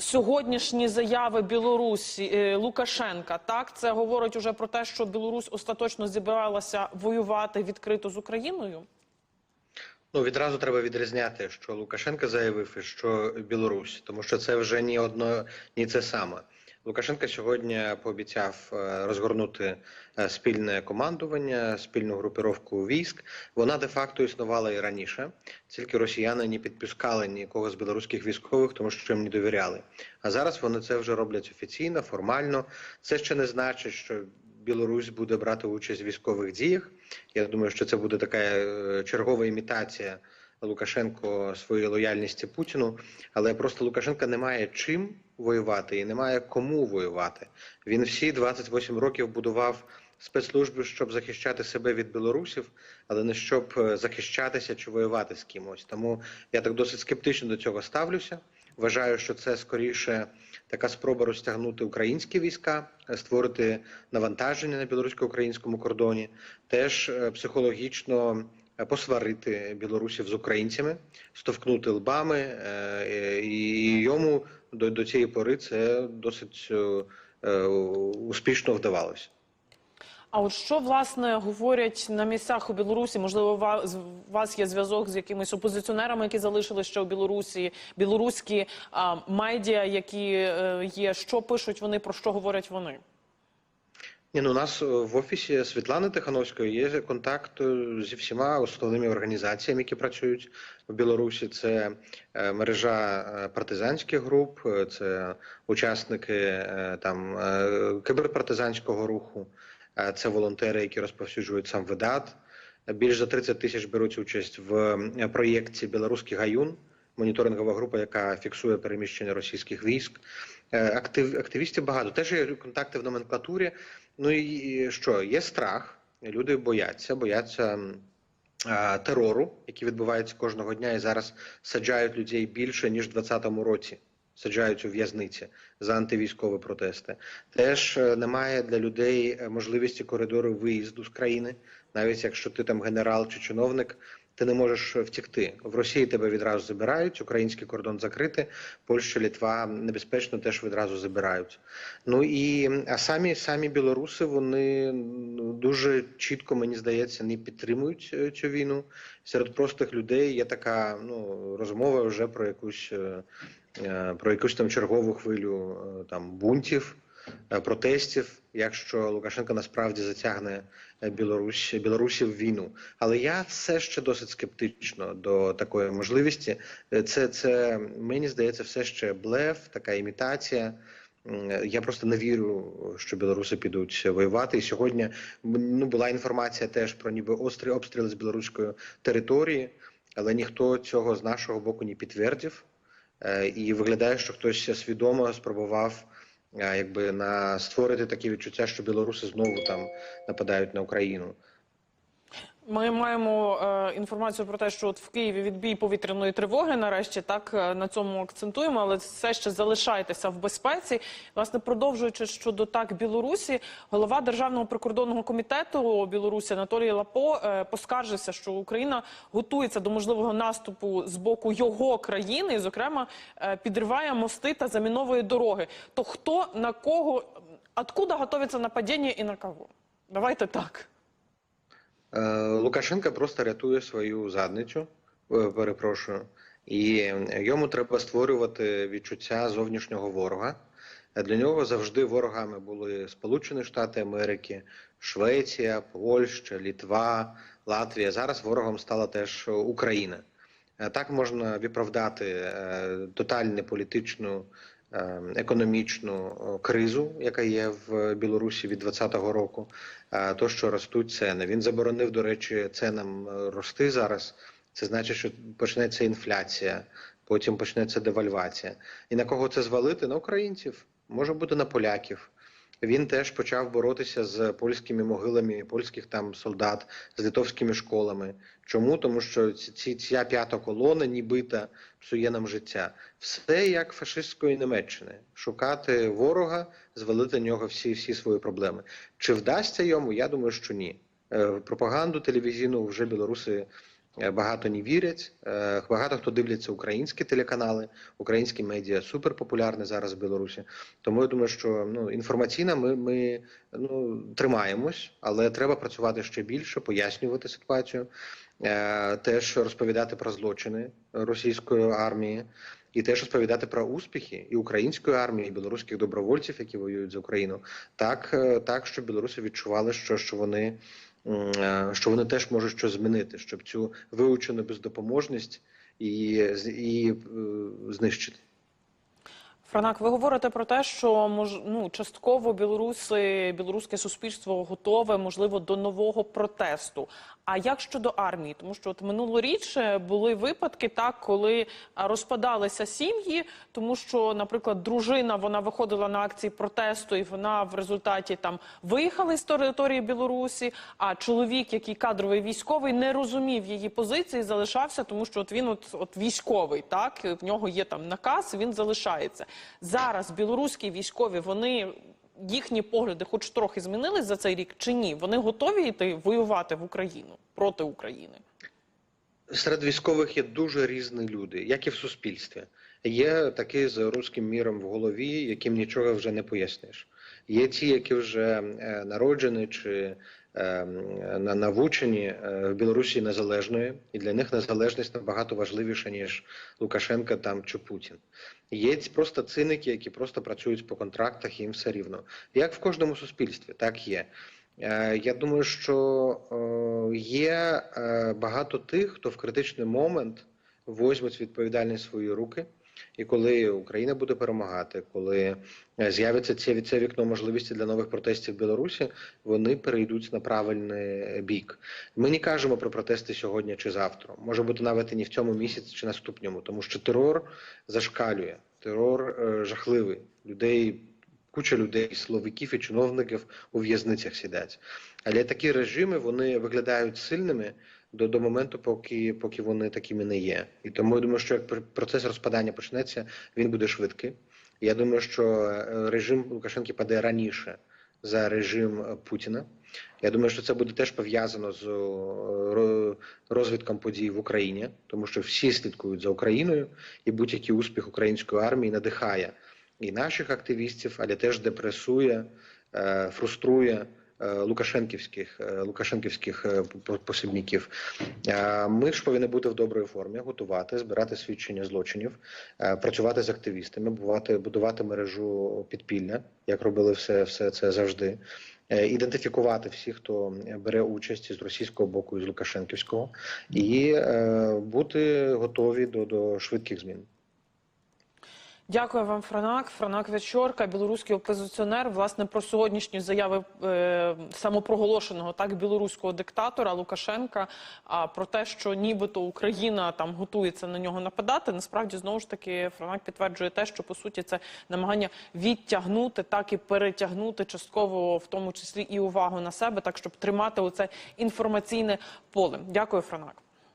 Сьогоднішні заяви Білорусі е, Лукашенка так це говорить уже про те, що Білорусь остаточно зібралася воювати відкрито з Україною. Ну відразу треба відрізняти, що Лукашенко заявив і що Білорусь, тому що це вже ні одно, ні це саме. Лукашенко сьогодні пообіцяв е, розгорнути е, спільне командування, спільну групіровку військ. Вона де-факто існувала і раніше. Тільки росіяни не підпускали нікого з білоруських військових, тому що їм не довіряли. А зараз вони це вже роблять офіційно, формально. Це ще не значить, що Білорусь буде брати участь в військових діях. Я думаю, що це буде така е, чергова імітація Лукашенко своєї лояльності Путіну. Але просто Лукашенка немає чим воювати і немає кому воювати. Він всі 28 років будував спецслужби, щоб захищати себе від білорусів, але не щоб е, захищатися чи воювати з кимось. Тому я так досить скептично до цього ставлюся. Вважаю, що це скоріше така спроба розтягнути українські війська, е, створити навантаження на білорусько-українському кордоні, теж е, психологічно посварити білорусів з українцями, стовкнути лбами, і йому до, до цієї пори це досить е, е, успішно вдавалося. А от що власне говорять на місцях у Білорусі? Можливо, у вас є зв'язок з якимись опозиціонерами, які залишили ще у Білорусі, білоруські а, медіа, які е, є. Що пишуть вони, про що говорять вони? Ні, ну у нас е, в офісі Світлани Тихановської є контакт е, зі всіма основними організаціями, які працюють в Білорусі. Це е, мережа партизанських груп, це учасники там киберпартизанського руху, це волонтери, які розповсюджують сам видат. Більш за 30 тисяч беруть участь в проєкті Білоруський гаюн, моніторингова група, яка фіксує переміщення російських військ. Е, Актив, активістів багато. Теж є контакти в номенклатурі. Ну і що? Є страх, люди бояться, бояться терору, який відбувається кожного дня, і зараз саджають людей більше ніж в 2020 році. Саджають у в'язниці за антивійськові протести. Теж е, немає для людей е, можливості коридору виїзду з країни, навіть якщо ти там генерал чи чиновник, ти не можеш втікти. В Росії тебе відразу забирають, український кордон закритий, Польща, Літва небезпечно теж відразу забирають. Ну і а самі самі білоруси вони ну, дуже чітко, мені здається, не підтримують е, цю війну. Серед простих людей є така ну розмова вже про якусь е, е, про якусь там чергову хвилю там бунтів. Е, Протестів, якщо Лукашенко насправді затягне е, Білорусь Білорусі в війну, але я все ще досить скептично до такої можливості. Е, Це це мені здається, все ще блеф, така імітація. Я просто не вірю, що білоруси підуть воювати. І сьогодні ну була інформація теж про ніби острі обстріли з білоруської території, але ніхто цього з нашого боку не підтвердив. І виглядає, що хтось свідомо спробував якби на створити такі відчуття, що білоруси знову там нападають на Україну. Ми маємо е, інформацію про те, що от в Києві відбій повітряної тривоги. Нарешті так е, на цьому акцентуємо, але все ще залишайтеся в безпеці. Власне, продовжуючи щодо так Білорусі, голова державного прикордонного комітету Білорусі Анатолій Лапо е, поскаржився, що Україна готується до можливого наступу з боку його країни, і, зокрема, е, підриває мости та заміновує дороги. То хто на кого, откуда готується нападіння і на кого? Давайте так. Е, Лукашенко просто рятує свою задницю, е, перепрошую, і йому треба створювати відчуття зовнішнього ворога. Для нього завжди ворогами були Сполучені Штати Америки, Швеція, Польща, Літва, Латвія. Зараз ворогом стала теж Україна. Е, Так можна виправдати тотальну політичну, економічну е, кризу, яка є в Білорусі від 2020 року. Е, То, що ростуть ціни. Він заборонив, до речі, ценам е, рости зараз. Це значить, що почнеться інфляція, потім почнеться девальвація. І на кого це звалити? На українців, може бути на поляків. Він теж почав боротися з польськими могилами польських там солдат, з литовськими школами. Чому? Тому що ці, ця п'ята колона, нібита, псує нам життя. Все як фашистської Німеччини: шукати ворога, звалити на нього всі, всі свої проблеми. Чи вдасться йому? Я думаю, що ні. Е, Пропаганду телевізійну вже білоруси багато не вірять. Е, Багато хто дивляться українські телеканали, українські медіа суперпопулярні зараз в Білорусі. Тому я думаю, що ну інформаційно ми, ми ну тримаємось, але треба працювати ще більше, пояснювати ситуацію, е, теж розповідати про злочини російської армії. І теж розповідати про успіхи і української армії, і білоруських добровольців, які воюють за Україну, так, е, так щоб білоруси відчували, що, що вони е, що вони теж можуть щось змінити, щоб цю виучену бездопоможність і, і е, знищити. Франак, ви говорите про те, що мож, ну, частково білоруси, білоруське суспільство готове, можливо, до нового протесту. А як щодо армії? Тому що от минулоріч були випадки, так коли розпадалися сім'ї, тому що, наприклад, дружина вона виходила на акції протесту, і вона в результаті там виїхала з території Білорусі. А чоловік, який кадровий військовий, не розумів її позиції, залишався, тому що от він от, от військовий, так в нього є там наказ, він залишається зараз. Білоруські військові вони їхні погляди, хоч трохи змінились за цей рік, чи ні? Вони готові йти воювати в Україну проти України? Серед військових є дуже різні люди, як і в суспільстві. Є такі з руським міром в голові, яким нічого вже не поясниш. Є ті, які вже е, народжені чи е, на- навчені е, в Білорусі незалежної, і для них незалежність набагато важливіша, ніж Лукашенка там чи Путін. Є просто циники, які просто працюють по контрактах, і їм все рівно. Як в кожному суспільстві, так є. Я думаю, що є багато тих, хто в критичний момент візьмуть відповідальність в свої руки. І коли Україна буде перемагати, коли е, з'явиться це, це вікно можливості для нових протестів в Білорусі, вони перейдуть на правильний бік. Ми не кажемо про протести сьогодні чи завтра. Може бути навіть не в цьому місяці чи наступному, тому що терор зашкалює, терор е, жахливий. Людей куча людей, силовиків і чиновників у в'язницях сидять. Але такі режими вони виглядають сильними до, до моменту, поки, поки вони такими не є. І тому я думаю, що як пр- процес розпадання почнеться, він буде швидкий. Я думаю, що е, режим Лукашенки паде раніше за режим е, Путіна. Я думаю, що це буде теж пов'язано з е, ро- розвитком подій в Україні, тому що всі слідкують за Україною, і будь-який успіх української армії надихає і наших активістів, але теж депресує, е, фруструє е, лукашенківських е, лукашенківських посібників. Ми ж повинні бути в добрій формі, готувати, збирати свідчення злочинів, працювати з активістами, будувати, будувати мережу підпілля, як робили все, все це завжди. Ідентифікувати всіх, хто бере участь з російського боку і з Лукашенківського, і бути готові до, до швидких змін. Дякую вам, Франак. Франак Вечорка, білоруський опозиціонер. Власне про сьогоднішні заяви е, самопроголошеного так білоруського диктатора Лукашенка. А про те, що нібито Україна там готується на нього нападати. Насправді знову ж таки Франак підтверджує те, що по суті це намагання відтягнути, так і перетягнути частково, в тому числі і увагу на себе, так щоб тримати оце інформаційне поле. Дякую, Франак.